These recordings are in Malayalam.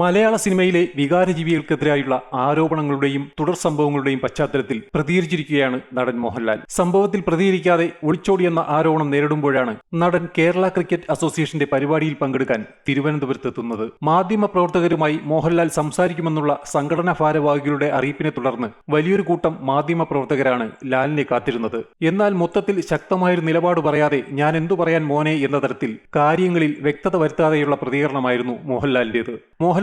മലയാള സിനിമയിലെ വികാരജീവികൾക്കെതിരായുള്ള ആരോപണങ്ങളുടെയും തുടർ സംഭവങ്ങളുടെയും പശ്ചാത്തലത്തിൽ പ്രതികരിച്ചിരിക്കുകയാണ് നടൻ മോഹൻലാൽ. സംഭവത്തിൽ പ്രതികരിക്കാതെ ഒളിച്ചോടിയെന്ന ആരോപണം നേരിടുമ്പോഴാണ് നടൻ കേരള ക്രിക്കറ്റ് അസോസിയേഷന്റെ പരിപാടിയിൽ പങ്കെടുക്കാൻ തിരുവനന്തപുരത്തെത്തുന്നത്. മാധ്യമ പ്രവർത്തകരുമായി മോഹൻലാൽ സംസാരിക്കുമെന്നുള്ള സംഘടനാ ഭാരവാഹികളുടെ അറിയിപ്പിനെ തുടർന്ന് വലിയൊരു കൂട്ടം മാധ്യമ പ്രവർത്തകരാണ് ലാലിനെ കാത്തിരുന്നത്. എന്നാൽ മൊത്തത്തിൽ ശക്തമായൊരു നിലപാട് പറയാതെ ഞാൻ എന്തു പറയാൻ മോനെ എന്ന തരത്തിൽ കാര്യങ്ങളിൽ വ്യക്തത വരുത്താതെയുള്ള പ്രതികരണമായിരുന്നു മോഹൻലാലിന്റേത്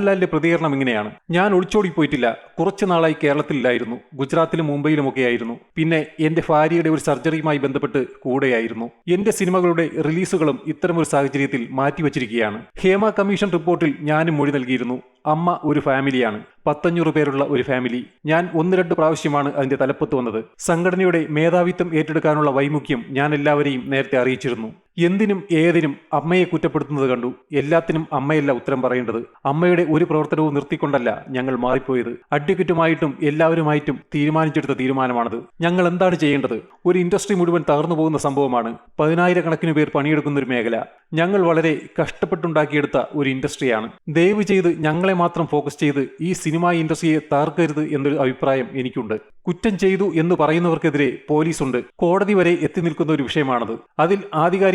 മോഹൻലാലിന്റെ പ്രതികരണം ഇങ്ങനെയാണ്. ഞാൻ ഒളിച്ചോടിപ്പോയിട്ടില്ല. കുറച്ചു നാളായി കേരളത്തിലില്ലായിരുന്നു. ഗുജറാത്തിലും മുംബൈയിലുമൊക്കെയായിരുന്നു പിന്നെ എന്റെ ഭാര്യയുടെ ഒരു സർജറിയുമായി ബന്ധപ്പെട്ട് കൂടെയായിരുന്നു. എന്റെ സിനിമകളുടെ റിലീസുകളും ഇത്തരമൊരു സാഹചര്യത്തിൽ മാറ്റിവച്ചിരിക്കുകയാണ്. ഹേമ കമ്മീഷൻ റിപ്പോർട്ടിൽ ഞാനും മൊഴി നൽകിയിരുന്നു. അമ്മ ഒരു ഫാമിലിയാണ്. പത്തഞ്ഞൂറ് പേരുള്ള ഒരു ഫാമിലി. ഞാൻ ഒന്ന് രണ്ട് പ്രാവശ്യമാണ് അതിന്റെ തലപ്പത്ത് വന്നത്. സംഘടനയുടെ മേധാവിത്വം ഏറ്റെടുക്കാനുള്ള വൈമുഖ്യം ഞാൻ എല്ലാവരെയും നേരത്തെ അറിയിച്ചിരുന്നു. എന്തിനും ഏതിനും അമ്മയെ കുറ്റപ്പെടുത്തുന്നത് കണ്ടു. എല്ലാത്തിനും അമ്മയല്ല ഉത്തരം പറയേണ്ടത്. അമ്മയുടെ ഒരു പ്രവർത്തനവും നിർത്തിക്കൊണ്ടല്ല ഞങ്ങൾ മാറിപ്പോയത്. അഡ്വക്കറ്റുമായിട്ടും എല്ലാവരുമായിട്ടും തീരുമാനിച്ചെടുത്ത തീരുമാനമാണത്. ഞങ്ങൾ എന്താണ് ചെയ്യേണ്ടത്? ഒരു ഇൻഡസ്ട്രി മുഴുവൻ തകർന്നു പോകുന്ന സംഭവമാണ്. പതിനായിരക്കണക്കിന് പേർ പണിയെടുക്കുന്ന ഒരു മേഖല. ഞങ്ങൾ വളരെ കഷ്ടപ്പെട്ടുണ്ടാക്കിയെടുത്ത ഒരു ഇൻഡസ്ട്രിയാണ്. ദയവ് ചെയ്ത് ഞങ്ങളെ മാത്രം ഫോക്കസ് ചെയ്ത് ഈ സിനിമാ ഇൻഡസ്ട്രിയെ തകർക്കരുത് എന്നൊരു അഭിപ്രായം എനിക്കുണ്ട്. കുറ്റം ചെയ്തു എന്ന് പറയുന്നവർക്കെതിരെ പോലീസുണ്ട്. കോടതി വരെ എത്തി നിൽക്കുന്ന ഒരു വിഷയമാണത്. അതിൽ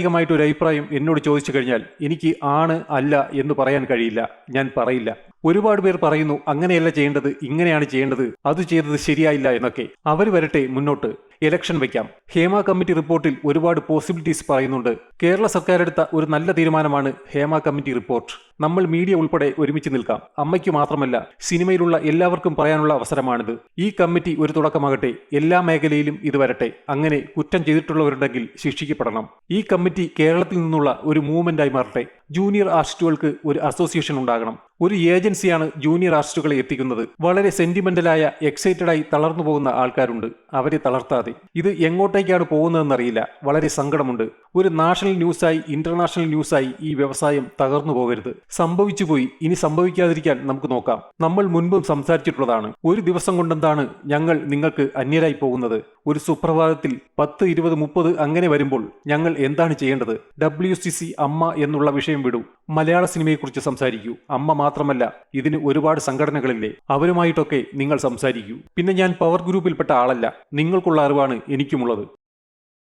ആധികാരികമായിട്ട് ഒരു അഭിപ്രായം എന്നോട് ചോദിച്ചു കഴിഞ്ഞാൽ എനിക്ക് ആണ് അല്ല എന്ന് പറയാൻ കഴിയില്ല. ഞാൻ പറയില്ല. ഒരുപാട് പേർ പറയുന്നു അങ്ങനെയല്ല ചെയ്യേണ്ടത് ഇങ്ങനെയാണ് ചെയ്യേണ്ടത് അത് ചെയ്തത് ശരിയായില്ല എന്നൊക്കെ. അവർ വരട്ടെ മുന്നോട്ട്. ഇലക്ഷൻ വയ്ക്കാം. ഹേമ കമ്മിറ്റി റിപ്പോർട്ടിൽ ഒരുപാട് പോസിബിലിറ്റീസ് പറയുന്നുണ്ട്. കേരള സർക്കാർ എടുത്ത ഒരു നല്ല തീരുമാനമാണ് ഹേമ കമ്മിറ്റി റിപ്പോർട്ട്. നമ്മൾ മീഡിയ ഉൾപ്പെടെ ഒരുമിച്ച് നിൽക്കാം. അമ്മയ്ക്ക് മാത്രമല്ല സിനിമയിലുള്ള എല്ലാവർക്കും പറയാനുള്ള അവസരമാണിത്. ഈ കമ്മിറ്റി ഒരു തുടക്കമാകട്ടെ എല്ലാ മേഖലയിലും ഇത് വരട്ടെ. അങ്ങനെ കുറ്റം ചെയ്തിട്ടുള്ളവരുണ്ടെങ്കിൽ ശിക്ഷിക്കപ്പെടണം. ഈ കമ്മിറ്റി കേരളത്തിൽ നിന്നുള്ള ഒരു മൂവ്മെന്റായി മാറട്ടെ. ജൂനിയർ ആർട്ടിസ്റ്റുകൾക്ക് ഒരു അസോസിയേഷൻ ഉണ്ടാകണം. ഒരു ഏജൻസിയാണ് ജൂനിയർ ആർട്ടിസ്റ്റുകളെ എത്തിക്കുന്നത്. വളരെ സെന്റിമെന്റലായ എക്സൈറ്റഡ് ആയി തളർന്നു പോകുന്ന ആൾക്കാരുണ്ട്. അവരെ തളർത്താതെ. ഇത് എങ്ങോട്ടേക്കാണ് പോകുന്നതെന്നറിയില്ല. വളരെ സങ്കടമുണ്ട്. ഒരു നാഷണൽ ന്യൂസായി ഇന്റർനാഷണൽ ന്യൂസായി ഈ വ്യവസായം തകർന്നു പോകരുത്. സംഭവിച്ചുപോയി. ഇനി സംഭവിക്കാതിരിക്കാൻ നമുക്ക് നോക്കാം. നമ്മൾ മുൻപും സംസാരിച്ചിട്ടുള്ളതാണ്. ഒരു ദിവസം കൊണ്ടെന്താണ് ഞങ്ങൾ നിങ്ങൾക്ക് അന്യരായി പോകുന്നത്? ഒരു സുപ്രഭാതത്തിൽ പത്ത് ഇരുപത് മുപ്പത് അങ്ങനെ വരുമ്പോൾ ഞങ്ങൾ എന്താണ് ചെയ്യേണ്ടത്? ഡബ്ല്യു അമ്മ എന്നുള്ള വിഷയം വിടൂ. മലയാള സിനിമയെക്കുറിച്ച് സംസാരിക്കൂ. അമ്മ മാത്രമല്ല ഇതിന് ഒരുപാട് സംഘടനകളില്ലേ? അവരുമായിട്ടൊക്കെ നിങ്ങൾ സംസാരിക്കൂ. പിന്നെ ഞാൻ പവർ ഗ്രൂപ്പിൽപ്പെട്ട ആളല്ല. നിങ്ങൾക്കുള്ള അറിവാണ് എനിക്കുമുള്ളത്.